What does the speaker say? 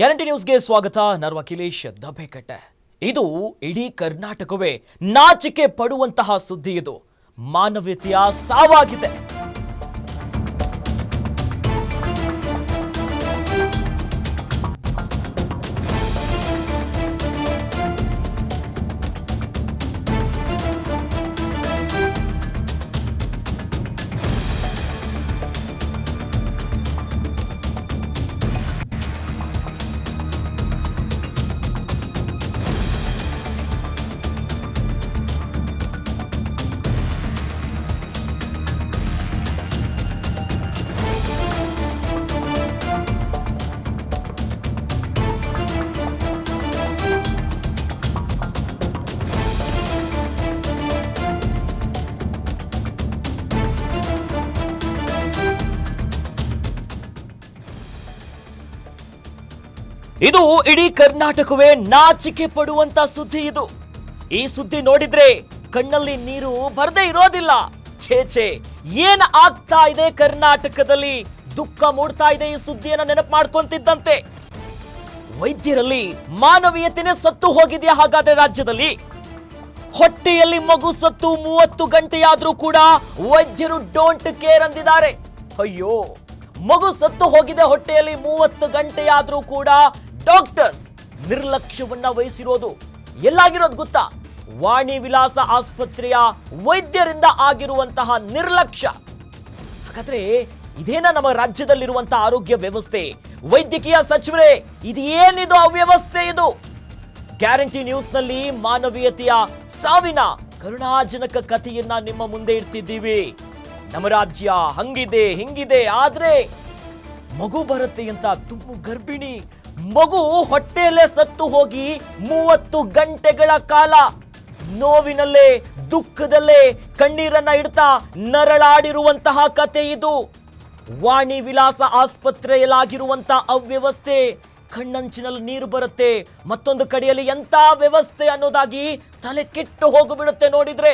Guarantee ನ್ಯೂಸ್ಗೆ ಸ್ವಾಗತ. ನಾನು ಅಖಿಲೇಶ್ ದಬ್ಬೆಕಟ್ಟೆ ಇದು ಇಡೀ ಕರ್ನಾಟಕವೇ ನಾಚಿಕೆ ಪಡುವಂತಹ ಸುದ್ದಿ ಇದು. ಮಾನವೀಯತೆಯ ಸಾವಾಗಿದೆ. ಇದು ಇಡೀ ಕರ್ನಾಟಕವೇ ನಾಚಿಕೆ ಪಡುವಂತ ಸುದ್ದಿ ಇದು. ಈ ಸುದ್ದಿ ನೋಡಿದ್ರೆ ಕಣ್ಣಲ್ಲಿ ನೀರು ಬರದೇ ಇರೋದಿಲ್ಲ. ಛೇ ಛೇ, ಏನ್ ಆಗ್ತಾ ಇದೆ ಕರ್ನಾಟಕದಲ್ಲಿ? ದುಃಖ ಮೂಡ್ತಾ ಇದೆ ಈ ಸುದ್ದಿಯನ್ನ ನೆನಪು ಮಾಡ್ಕೊಂತಿದ್ದಂತೆ. ವೈದ್ಯರಲ್ಲಿ ಮಾನವೀಯತೆನೇ ಸತ್ತು ಹೋಗಿದೆಯಾ ಹಾಗಾದ್ರೆ ರಾಜ್ಯದಲ್ಲಿ? ಹೊಟ್ಟೆಯಲ್ಲಿ ಮಗು ಸತ್ತು ಮೂವತ್ತು ಗಂಟೆಯಾದ್ರೂ ಕೂಡ ವೈದ್ಯರು ಡೋಂಟ್ ಕೇರ್ ಅಂದಿದ್ದಾರೆ. ಅಯ್ಯೋ, ಮಗು ಸತ್ತು ಹೋಗಿದೆ ಹೊಟ್ಟೆಯಲ್ಲಿ ಮೂವತ್ತು ಗಂಟೆಯಾದ್ರೂ ಕೂಡ ಡಾಕ್ಟರ್ಸ್ ನಿರ್ಲಕ್ಷ್ಯವನ್ನ ವಹಿಸಿರೋದು ಎಲ್ಲಾಗಿರೋದು ಗೊತ್ತಾ? ವಾಣಿ ವಿಲಾಸ ಆಸ್ಪತ್ರೆಯ ವೈದ್ಯರಿಂದ ಆಗಿರುವಂತಹ ನಿರ್ಲಕ್ಷ್ಯ. ಹಾಗಾದ್ರೆ ಇದೇನ ನಮ್ಮ ರಾಜ್ಯದಲ್ಲಿರುವಂತಹ ಆರೋಗ್ಯ ವ್ಯವಸ್ಥೆ? ವೈದ್ಯಕೀಯ ಸಚಿವರೇ ಇದು ಏನಿದು ಅವ್ಯವಸ್ಥೆ ಇದು? ಗ್ಯಾರಂಟಿ ನ್ಯೂಸ್ನಲ್ಲಿ ಮಾನವೀಯತೆಯ ಸಾವಿನ ಕರುಣಾಜನಕ ಕಥೆಯನ್ನ ನಿಮ್ಮ ಮುಂದೆ ಇಡ್ತಿದ್ದೀವಿ. ನಮ್ಮ ರಾಜ್ಯ ಹಂಗಿದೆ, ಹಿಂಗಿದೆ, ಆದ್ರೆ ಮಗು ಬರುತ್ತೆ ಅಂತ ತುಂಬ ಗರ್ಭಿಣಿ. ಮಗು ಹೊಟ್ಟೆಯಲ್ಲೇ ಸತ್ತು ಹೋಗಿ ಮೂವತ್ತು ಗಂಟೆಗಳ ಕಾಲ ನೋವಿನಲ್ಲೇ, ದುಃಖದಲ್ಲೇ ಕಣ್ಣೀರನ್ನ ಇಡ್ತಾ ನರಳಾಡಿರುವಂತಹ ಕತೆ ಇದು. ವಾಣಿ ವಿಲಾಸ ಆಸ್ಪತ್ರೆಯಲ್ಲಾಗಿರುವಂತಹ ಅವ್ಯವಸ್ಥೆ. ಕಣ್ಣಂಚಿನಲ್ಲಿ ನೀರು ಬರುತ್ತೆ, ಮತ್ತೊಂದು ಕಡೆಯಲ್ಲಿ ಎಂತ ವ್ಯವಸ್ಥೆ ಅನ್ನೋದಾಗಿ ತಲೆ ಕೆಟ್ಟು ಹೋಗಿಬಿಡುತ್ತೆ ನೋಡಿದ್ರೆ.